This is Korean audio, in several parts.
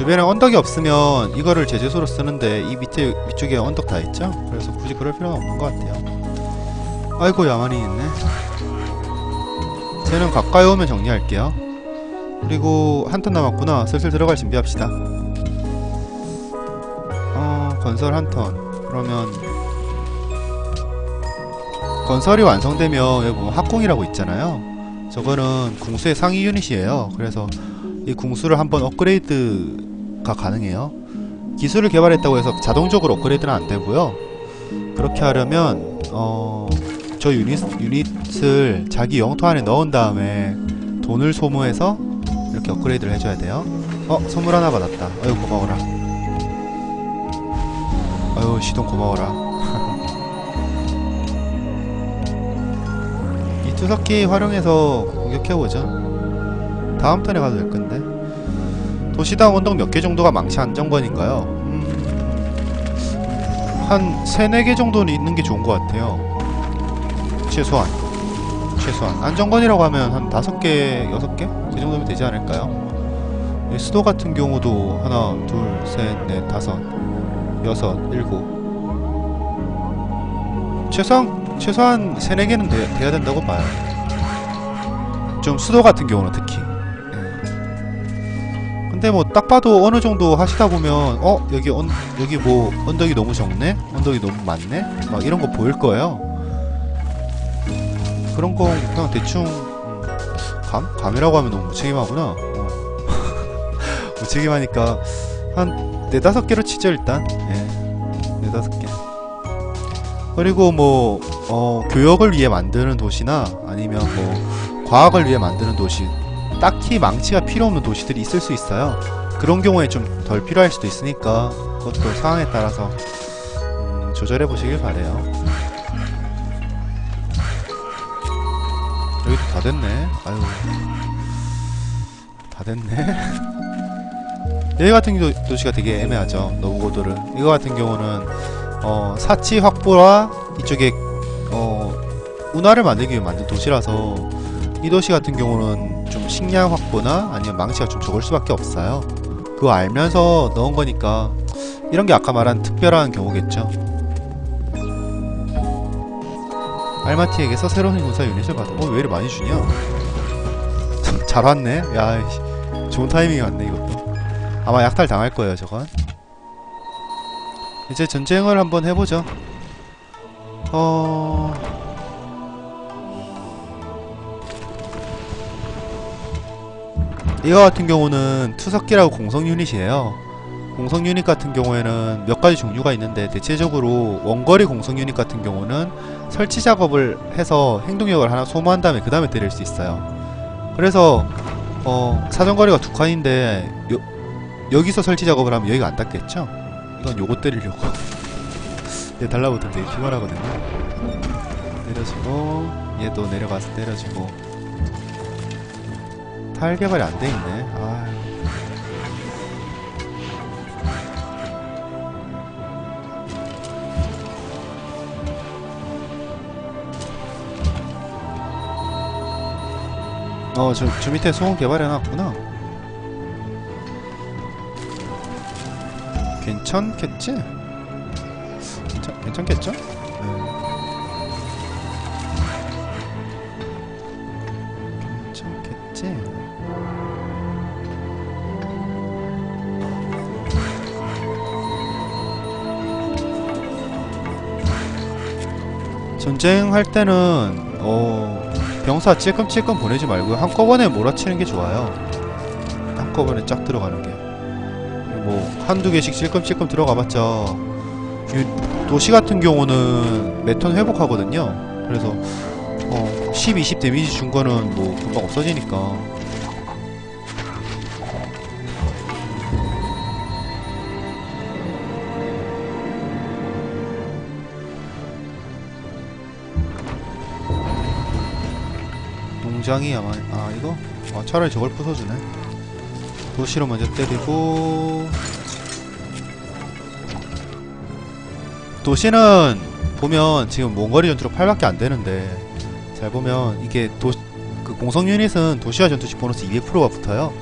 주변에 언덕이 없으면 이거를 제재소로 쓰는데 이 밑에 위쪽에 언덕 다 있죠? 그래서 굳이 그럴 필요는 없는 것 같아요. 아이고 야만이 있네. 쟤는 가까이 오면 정리할게요. 그리고 한 턴 남았구나. 슬슬 들어갈 준비합시다. 어 건설 한 턴. 그러면 건설이 완성되면 여기 보면 합공이라고 있잖아요. 저거는 궁수의 상위 유닛이에요. 그래서 이 궁수를 한번 업그레이드 가 가능해요. 기술을 개발했다고 해서 자동적으로 업그레이드는 안 되고요. 그렇게 하려면 어, 저 유닛, 유닛을 자기 영토 안에 넣은 다음에 돈을 소모해서 이렇게 업그레이드를 해줘야 돼요. 어, 선물 하나 받았다. 어휴, 고마워라. 어휴, 시동 고마워라. 이 투석기 활용해서 공격해보죠. 다음 턴에 가도 될 건데. 도시당 언덕 몇 개 정도가 망치 안정권인가요? 음, 한 3, 4개 정도는 있는 게 좋은 것 같아요. 최소한. 최소한. 안정권이라고 하면 한 5개, 6개? 그 정도면 되지 않을까요? 이 수도 같은 경우도 하나, 둘, 셋, 넷, 다섯, 여섯, 일곱. 최소한, 최소한 3, 4개는 돼, 돼야 된다고 봐요. 좀 수도 같은 경우는 특히. 근데 뭐 딱 봐도 어느 정도 하시다 보면 어 여기 언 여기 뭐 언덕이 너무 적네? 언덕이 너무 많네? 막 이런 거 보일 거예요. 그런 거 그냥 대충 음, 감? 감이라고 하면 너무 무책임하구나. 어. 무책임하니까 한 네다섯 개로 치죠 일단. 예 네다섯 개. 그리고 뭐 어, 교역을 위해 만드는 도시나 아니면 뭐 과학을 위해 만드는 도시 딱히 망치가 필요 없는 도시들이 있을 수 있어요. 그런 경우에 좀 덜 필요할 수도 있으니까 그것도 상황에 따라서 음, 조절해 보시길 바래요. 여기도 다 됐네. 아유, 다 됐네. 여기 같은 도, 도시가 되게 애매하죠. 노브고도르. 이거 같은 경우는 어, 사치 확보와 이쪽에 어, 운하를 만들기 위해 만든 도시라서 이 도시 같은 경우는 좀 식량 확보나 아니면 망치가 좀 적을 수밖에 없어요. 그거 알면서 넣은 거니까 이런 게 아까 말한 특별한 경우겠죠. 알마티에게서 새로운 군사 유닛을 받아. 어, 왜 이렇게 많이 주냐? 잘 왔네. 야, 씨, 좋은 타이밍이 왔네 이것도. 아마 약탈 당할 거예요, 저건. 이제 전쟁을 한번 해보죠. 어. 이거 같은 경우는 투석기라고 공성 유닛이에요. 공성 유닛 같은 경우에는 몇 가지 종류가 있는데 대체적으로 원거리 공성 유닛 같은 경우는 설치 작업을 해서 행동력을 하나 소모한 다음에 그 다음에 때릴 수 있어요. 그래서 어, 사정거리가 두 칸인데 요, 여기서 설치 작업을 하면 여기가 안 닿겠죠? 이건 요거 때리려고. 얘 달라붙으면 되게 피곤하거든요. 때려주고 얘도 내려가서 때려주고 타일 개발이 안 돼 있네. 아. 어, 저, 저 밑에 소금 개발해놨구나. 괜찮겠지? 괜찮, 괜찮겠죠? 전쟁할 때는 어 병사 찔끔찔끔 보내지 말고 한꺼번에 몰아치는 게 좋아요. 한꺼번에 쫙 들어가는 게. 뭐 한두 개씩 찔끔찔끔 들어가봤자 유- 도시 같은 경우는 매턴 회복하거든요. 그래서 어 10, 20 데미지 준 거는 뭐 금방 없어지니까. 농장이 아마 아 이거? 아 차라리 저걸 부숴주네. 도시로 먼저 때리고. 도시는 보면 지금 몽골이 전투로 8밖에 안 되는데 잘 보면 이게 도 그 공성 유닛은 도시화 전투식 보너스 200%가 붙어요.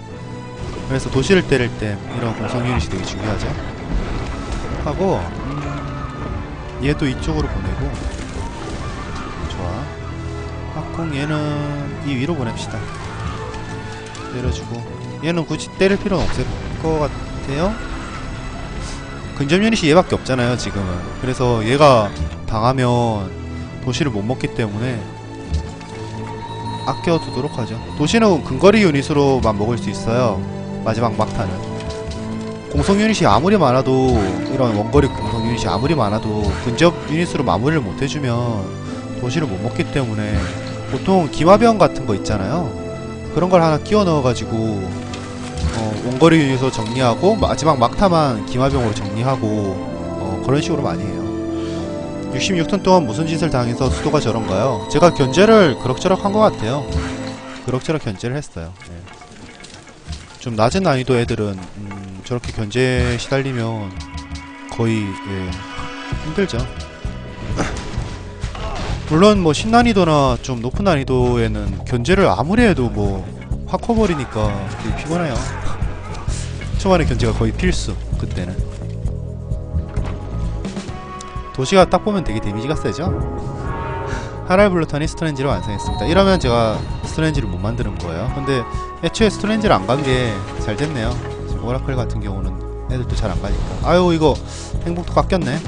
그래서 도시를 때릴 때 이런 공성 유닛이 되게 중요하죠. 하고 음, 얘도 이쪽으로 보내고. 좋아. 학공 얘는 이 위로 보냅시다. 때려주고 얘는 굳이 때릴 필요는 없을 것 같아요. 근접 유닛이 얘밖에 없잖아요 지금은. 그래서 얘가 당하면 도시를 못 먹기 때문에 아껴두도록 하죠. 도시는 근거리 유닛으로만 먹을 수 있어요. 마지막 막타는. 공성 유닛이 아무리 많아도 이런 원거리 공성 유닛이 아무리 많아도 근접 유닛으로 마무리를 못 해주면 도시를 못 먹기 때문에 보통 기마병 같은 거 있잖아요. 그런 걸 하나 끼워 넣어가지고 어, 원거리 유닛으로 정리하고 마지막 막타만 기마병으로 정리하고 어, 그런 식으로 많이 해요. 66턴 동안 무슨 짓을 당해서 수도가 저런가요? 제가 견제를 그럭저럭 한 것 같아요. 그럭저럭 견제를 했어요. 예. 좀 낮은 난이도 애들은 음, 저렇게 견제 시달리면 거의 예, 힘들죠. 물론 뭐 신난이도나 좀 높은 난이도에는 견제를 아무리 해도 뭐 확 커버리니까 되게 피곤해요. 초반에 견제가 거의 필수 그때는. 도시가 딱 보면 되게 데미지가 세죠? 하랄 블루턴이 스토렌지를 완성했습니다. 이러면 제가 스토렌지를 못 만드는 거예요. 근데 애초에 스토렌지를 안 간 게 잘 됐네요. 오라클 같은 경우는 애들도 잘 안 가니까. 아유 이거 행복도 깎였네.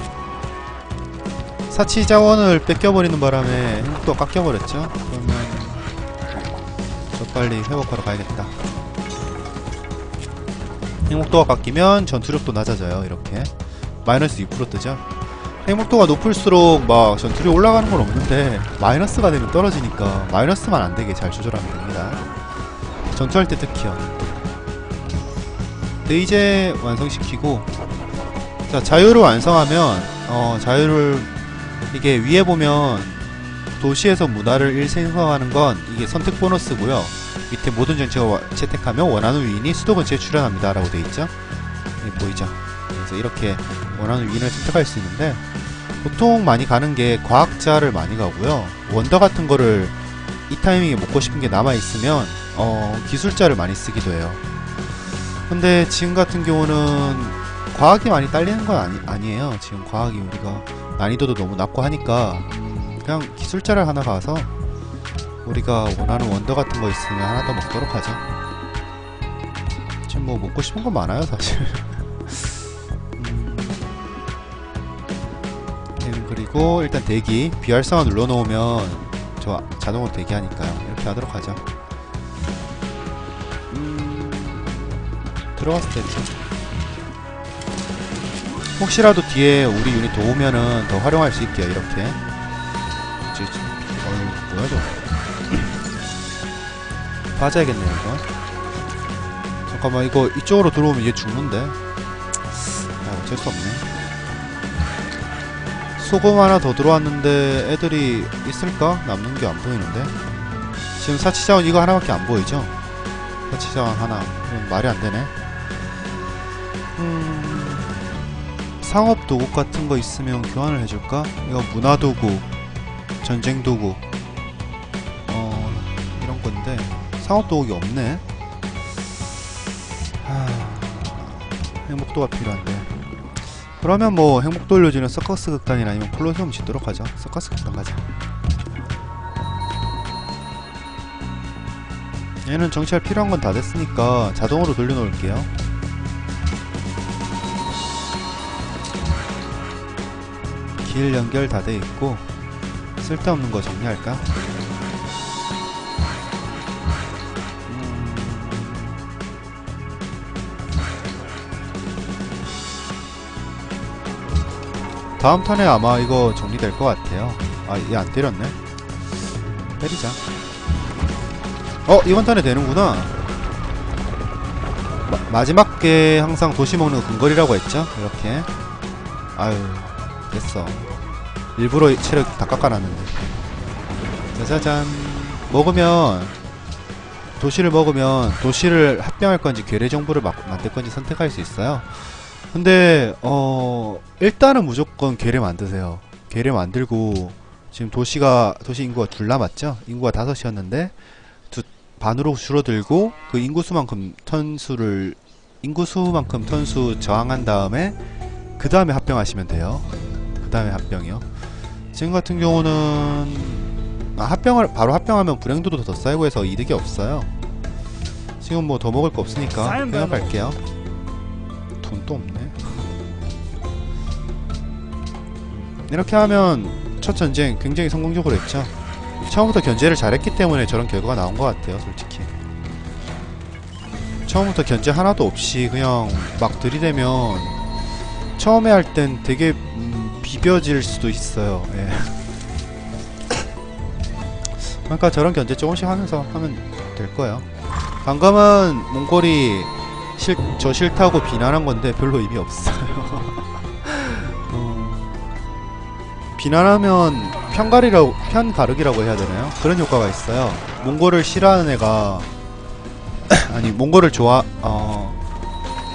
사치 자원을 뺏겨버리는 바람에 행복도 깎여버렸죠. 그러면 저 빨리 회복하러 가야겠다. 행복도가 깎이면 전투력도 낮아져요. 이렇게 마이너스 6% 뜨죠. 행복도가 높을수록 막 전투력이 올라가는 건 없는데 마이너스가 되면 떨어지니까 마이너스만 안 되게 잘 조절하면 됩니다. 전투할 때 특히요. 네, 이제 완성시키고 자 자유를 완성하면 어 자유를 이게 위에 보면 도시에서 문화를 일생성하는 건 이게 선택 보너스고요. 밑에 모든 정책을 와- 채택하면 원하는 위인이 수도 근처에 출현합니다. 라고 돼 있죠. 예, 보이죠? 그래서 이렇게 원하는 위인을 선택할 수 있는데 보통 많이 가는 게 과학자를 많이 가고요. 원더 같은 거를 이 타이밍에 먹고 싶은 게 남아 있으면 어, 기술자를 많이 쓰기도 해요. 근데 지금 같은 경우는 과학이 많이 딸리는 건 아니, 아니에요. 지금 과학이 우리가 난이도도 너무 낮고 하니까 그냥 기술자를 하나 가서 우리가 원하는 원더 같은 거 있으면 하나 더 먹도록 하죠. 지금 뭐 먹고 싶은 건 많아요, 사실. 음, 얘는 그리고 일단 대기 비활성화 눌러놓으면 저 자동으로 대기하니까요. 이렇게 하도록 하죠. 음, 들어갔을 때. 혹시라도 뒤에 우리 유닛 도우면은 더 활용할 수 있게요. 이렇게. 어이, 뭐야 저거. 빠져야겠네요 이거 잠깐만 이거 이쪽으로 들어오면 얘 죽는데 아 어쩔 수 없네 소금 하나 더 들어왔는데 애들이 있을까? 남는 게 안 보이는데 지금 사치자원 이거 하나밖에 안 보이죠? 사치자원 하나 말이 안 되네 상업 도구 같은 거 있으면 교환을 해줄까? 이거 문화 도구 전쟁 도구 어... 이런 건데 상업 도구가 없네. 하... 행복도가 필요한데. 그러면 뭐 행복도 올려주는 서커스 극단이나 아니면 콜로세움 짓도록 하죠. 서커스 극단 가자. 얘는 정치할 필요한 건 다 됐으니까 자동으로 돌려놓을게요. 길 연결 다 돼 있고 쓸데없는 거 정리할까? 다음 턴에 아마 이거 정리될 것 같아요. 아, 얘 안 때렸네. 때리자. 어, 이번 턴에 되는구나. 마, 지막 게 항상 도시 먹는 근거리라고 했죠? 이렇게. 아유, 됐어. 일부러 체력 다 깎아놨는데. 짜자잔. 먹으면, 도시를 먹으면, 도시를 합병할 건지, 괴뢰 정보를 막, 만들 건지 선택할 수 있어요. 근데 어 일단은 무조건 괴뢰 만드세요. 괴뢰 만들고 지금 도시가 도시 인구가 둘 남았죠? 인구가 다섯이었는데 두 반으로 줄어들고 그 인구수만큼 턴수를 인구수만큼 턴수 저항한 다음에 그 다음에 합병하시면 돼요. 그 다음에 합병이요. 지금 같은 경우는 아, 합병을 바로 합병하면 불행도도 더 쌓이고 해서 이득이 없어요. 지금 뭐 더 먹을 거 없으니까 그냥 갈게요. 돈도 없네. 이렇게 하면 첫 전쟁 굉장히 성공적으로 했죠. 처음부터 견제를 잘했기 때문에 저런 결과가 나온 것 같아요, 솔직히. 처음부터 견제 하나도 없이 그냥 막 들이대면 처음에 할 땐 되게 음, 비벼질 수도 있어요. 예. 그러니까 저런 견제 조금씩 하면서 하면 될 거예요. 방금은 몽골이 싫, 저 싫다고 비난한 건데 별로 의미 없어요. 어, 비난하면 편가리라고 편가르기라고 해야 되나요? 그런 효과가 있어요. 몽골을 싫어하는 애가 아니 몽골을 좋아 어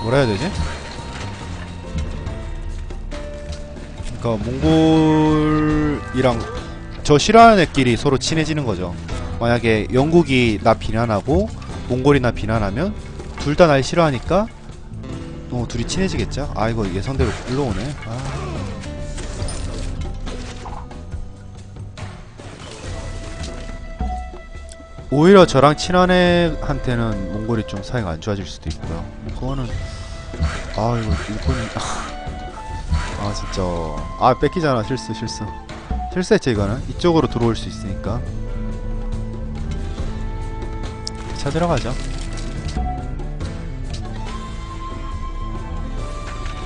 뭐라 해야 되지? 그러니까 몽골이랑 저 싫어하는 애끼리 서로 친해지는 거죠. 만약에 영국이 나 비난하고 몽골이 나 비난하면 둘 다 날 싫어하니까 어 둘이 친해지겠죠? 아 이거 예상대로 불러오네. 아. 오히려 저랑 친한 애한테는 몽골이 좀 사이가 안 좋아질 수도 있고요. 그거는 아 이거 일본이 아 진짜 아 뺏기잖아 실수 실수 실수했지 이거는 이쪽으로 들어올 수 있으니까 차 들어가죠.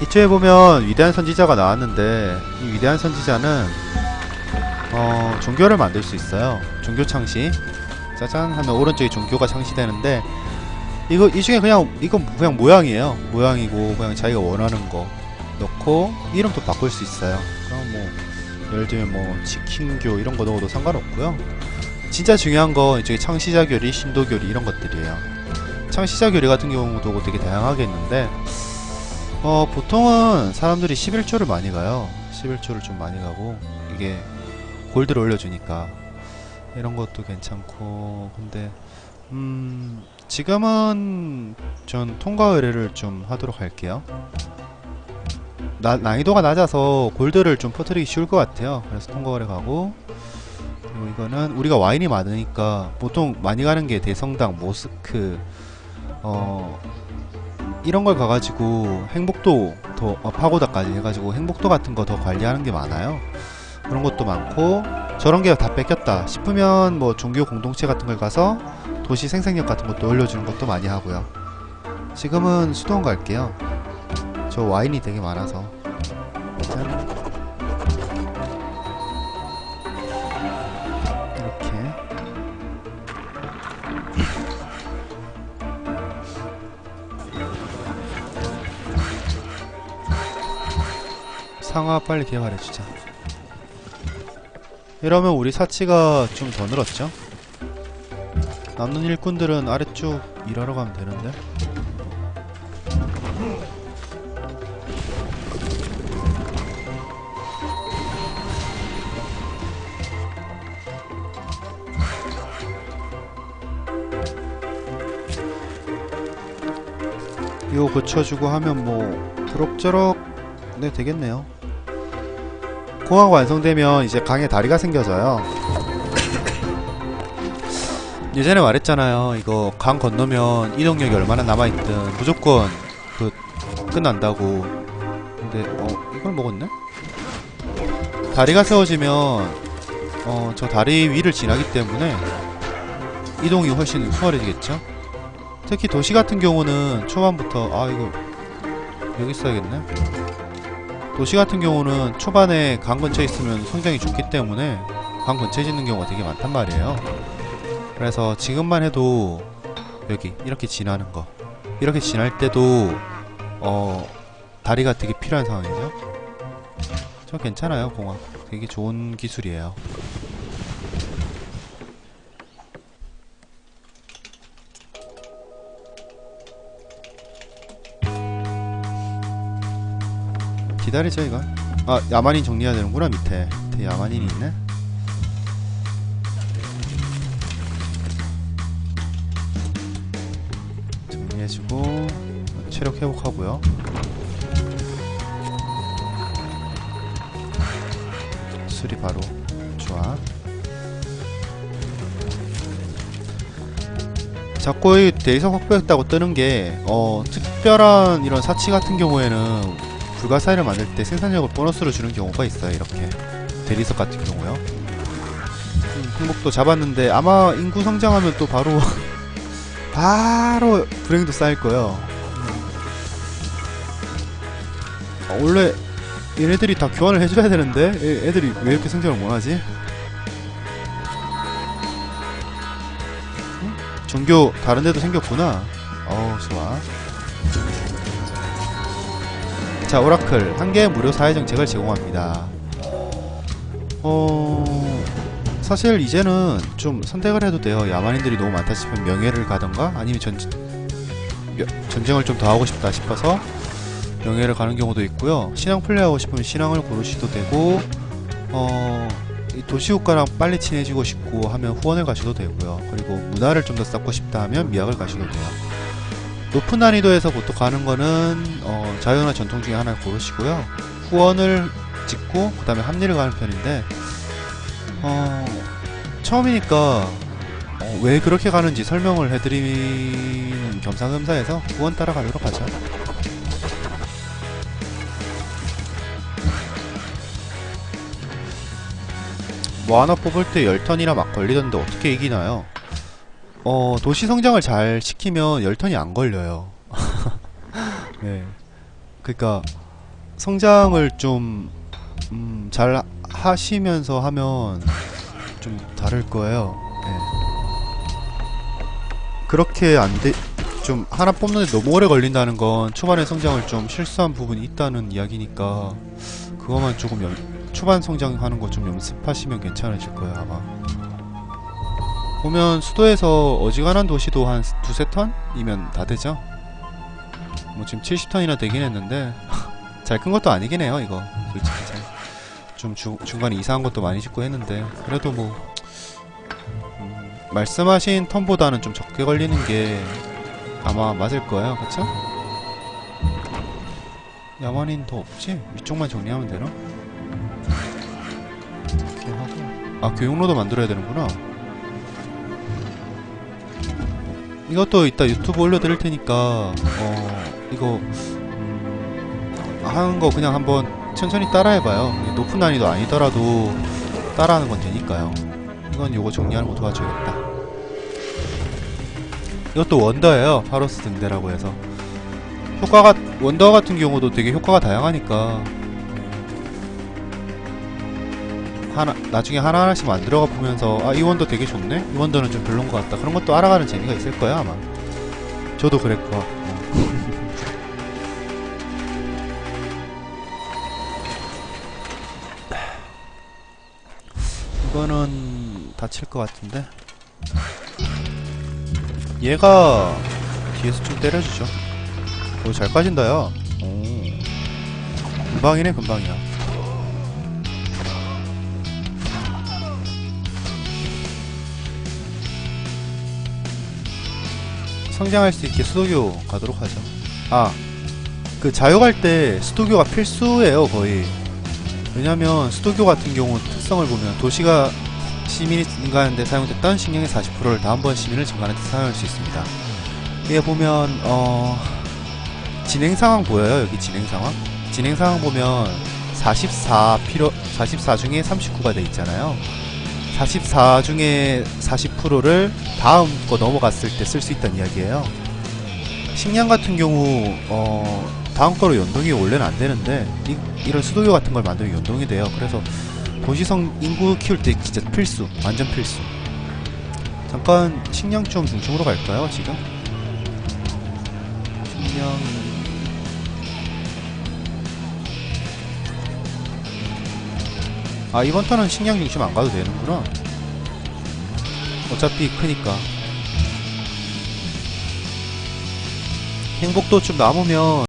이쪽에 보면 위대한 선지자가 나왔는데 이 위대한 선지자는 어 종교를 만들 수 있어요. 종교 창시 짜잔 하면 오른쪽에 종교가 창시되는데 이거 이 중에 그냥 이건 그냥 모양이에요. 모양이고 그냥 자기가 원하는 거 넣고 이름도 바꿀 수 있어요. 그럼 뭐 예를 들면 뭐 치킨교 이런 거 넣어도 상관없고요. 진짜 중요한 거 이쪽에 창시자 교리, 신도 교리 이런 것들이에요. 창시자 교리 같은 경우도 되게 다양하게 있는데 어 보통은 사람들이 11조를 많이 가요. 11조를 좀 많이 가고 이게 골드를 올려주니까 이런 것도 괜찮고 근데 음 지금은 전 통과 의뢰를 좀 하도록 할게요 나, 난이도가 낮아서 골드를 좀 퍼뜨리기 쉬울 것 같아요 그래서 통과 의뢰 가고 그리고 이거는 우리가 와인이 많으니까 보통 많이 가는 게 대성당, 모스크 어 이런 걸 가가지고 행복도 더 어, 파고다까지 해가지고 행복도 같은 거 더 관리하는 게 많아요 그런 것도 많고 저런 게 다 뺏겼다 싶으면 뭐 종교 공동체 같은 걸 가서 도시 생산력 같은 것도 올려주는 것도 많이 하고요. 지금은 수도원 갈게요. 저 와인이 되게 많아서. 짠. 이렇게. 상화 빨리 개발해주자. 이러면 우리 사치가 좀 더 늘었죠? 남는 일꾼들은 아래쪽 일하러 가면 되는데 이거 고쳐주고 하면 뭐 그럭저럭 네 되겠네요 공항 완성되면 이제 강에 다리가 생겨져요. 예전에 말했잖아요. 이거 강 건너면 이동력이 얼마나 남아있든 무조건 그 끝난다고. 근데 어 이걸 먹었네? 다리가 세워지면 어 저 다리 위를 지나기 때문에 이동이 훨씬 수월해지겠죠? 특히 도시 같은 경우는 초반부터 아 이거 여기 있어야겠네. 도시 같은 경우는 초반에 강 근처에 있으면 성장이 좋기 때문에 강 근처에 짓는 경우가 되게 많단 말이에요. 그래서 지금만 해도 여기 이렇게 지나는 거 이렇게 지날 때도 어 다리가 되게 필요한 상황이죠. 저 괜찮아요 공항 되게 좋은 기술이에요. 기다리죠 이건 아 야만인 정리해야 되는구나 밑에 밑에 야만인이 있네 해주고 체력 회복하고요. 수리 바로 좋아. 자꾸 이 대리석 확보했다고 뜨는 게 어, 특별한 이런 사치 같은 경우에는 불가사의를 만들 때 생산력을 보너스로 주는 경우가 있어요. 이렇게 대리석 같은 경우요. 음, 행복도 잡았는데 아마 인구 성장하면 또 바로 바로 불행도 쌓일 거예요. 어, 원래 얘네들이 다 교환을 해줘야 되는데 얘- 애들이 왜 이렇게 성장을 못하지? 응? 종교 다른 데도 생겼구나. 어우 좋아. 자 오라클 한 개 무료 사회 정책을 제공합니다. 어 사실 이제는 좀 선택을 해도 돼요. 야만인들이 너무 많다 싶으면 명예를 가던가 아니면 전 며- 전쟁을 좀 더 하고 싶다 싶어서 명예를 가는 경우도 있고요. 신앙 플레이하고 싶으면 신앙을 고르시도 되고 어, 이 도시국가랑 빨리 친해지고 싶고 하면 후원을 가셔도 되고요. 그리고 문화를 좀 더 쌓고 싶다 하면 미학을 가셔도 돼요. 높은 난이도에서 보통 가는 거는 어, 자유나 전통 중에 하나를 고르시고요. 후원을 찍고 그 다음에 합리를 가는 편인데 어, 처음이니까 어, 왜 그렇게 가는지 설명을 해드리는 겸사겸사해서 후원 따라가도록 하죠. 뭐 하나 뽑을 때 10턴이나 막 걸리던데 어떻게 이기나요? 어, 도시 성장을 잘 시키면 10턴이 안 걸려요. 네. 그니까, 성장을 좀, 음, 잘 하시면서 하면 좀 다를 거예요. 네. 그렇게 안 돼, 좀 하나 뽑는데 너무 오래 걸린다는 건 초반에 성장을 좀 실수한 부분이 있다는 이야기니까, 그거만 조금 연, 초반 성장하는 거 좀 연습하시면 괜찮으실 거예요 아마 보면 수도에서 어지간한 도시도 한 두세 턴이면 다 되죠 뭐 지금 70턴이나 되긴 했는데 잘 큰 것도 아니긴 해요 이거 솔직히 잘. 좀 주, 중간에 이상한 것도 많이 짓고 했는데 그래도 뭐 음, 말씀하신 턴보다는 좀 적게 걸리는 게 아마 맞을 거예요 그쵸? 야만인 더 없지? 위쪽만 정리하면 되나? 이렇게 하고 아 교육로도 만들어야 되는구나 이것도 이따 유튜브 올려드릴 테니까 어 이거 음, 하는 거 그냥 한번 천천히 따라해봐요. 높은 난이도 아니더라도 따라하는 건 되니까요. 이건 요거 정리하는 거 도와줘야겠다. 이것도 원더예요. 파로스 등대라고 해서. 효과가 원더 같은 경우도 되게 효과가 다양하니까 하나 나중에 하나하나씩 만들어가 보면서 아 이 원더 되게 좋네? 이 원더는 좀 별론 것 같다. 그런 것도 알아가는 재미가 있을 거야 아마. 저도 그랬고. 어. 이거는 다칠 것 같은데? 얘가 뒤에서 좀 때려주죠. 오 잘 빠진다 야 오. 금방이네 금방이야 성장할 수 있게 수도교 가도록 하죠. 아, 그 자유 갈 때 수도교가 필수예요, 거의. 왜냐면 수도교 같은 경우 특성을 보면 도시가 시민이 증가하는데 사용됐던 식량의 40%를 다음 번 시민을 증가하는 데 사용할 수 있습니다. 이게 보면 어 진행 상황 보여요, 여기 진행 상황? 진행 상황 보면 44 필요 44 중에 39가 돼 있잖아요. 44 중에 40%를 다음 거 넘어갔을 때 쓸 수 있다는 이야기예요. 식량 같은 경우 어 다음 거로 연동이 원래는 안 되는데 이, 이런 수도교 같은 걸 만들면 연동이 돼요. 그래서 도시성 인구 키울 때 진짜 필수, 완전 필수. 잠깐 식량 좀 중심으로 갈까요? 지금 식량 아 이번 턴은 식량 중심 안 가도 되는구나. 어차피 크니까. 행복도 좀 남으면